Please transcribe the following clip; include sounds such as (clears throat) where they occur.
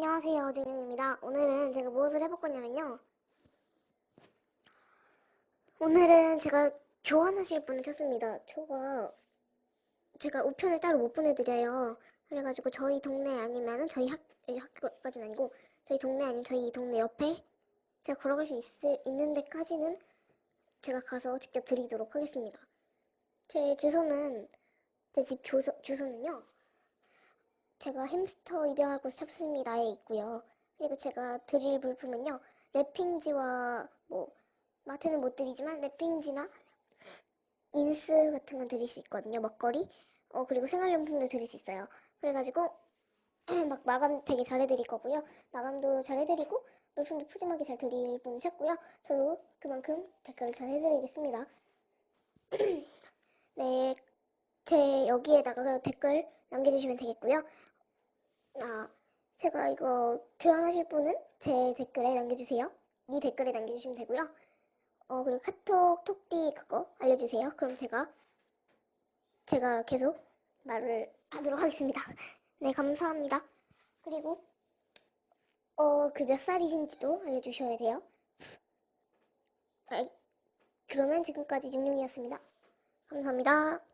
안녕하세요, 준영입니다. 오늘은 제가 무엇을 해볼 거냐면요. 오늘은 제가 교환하실 분을 찾습니다. 저가 제가 우편을 따로 못 보내드려요. 그래가지고 저희 동네 아니면은 저희 학, 에, 학교까지는 아니고 저희 동네 아니면 저희 동네 옆에 제가 걸어갈 수 있, 있는 데까지는 제가 가서 직접 드리도록 하겠습니다. 제 주소는 제 집 주소, 주소는요. 제가 햄스터 입양할 곳 샵스미다에 있고요. 그리고 제가 드릴 물품은요. 랩핑지와 뭐 마트는 못 드리지만 랩핑지나 인스 같은 건 드릴 수 있거든요. 먹거리. 어 그리고 생활용품도 드릴 수 있어요. 그래가지고 (clears throat) 막 마감 되게 잘 해드릴 거고요. 마감도 잘 해드리고 물품도 푸짐하게 잘 드릴 분이셨고요. 저도 그만큼 댓글을 잘 해드리겠습니다. (clears throat) 네, 제 여기에다가 댓글 남겨주시면 되겠고요. 아, 제가 이거 교환하실 분은 제 댓글에 남겨주세요. 이 댓글에 남겨주시면 되고요. 어, 그리고 카톡, 톡디 그거 알려주세요. 그럼 제가, 제가 계속 말을 하도록 하겠습니다. (laughs) 네, 감사합니다. 그리고, 어, 그 몇 살이신지도 알려주셔야 돼요. 아, 그러면 지금까지 육룡이었습니다. 감사합니다.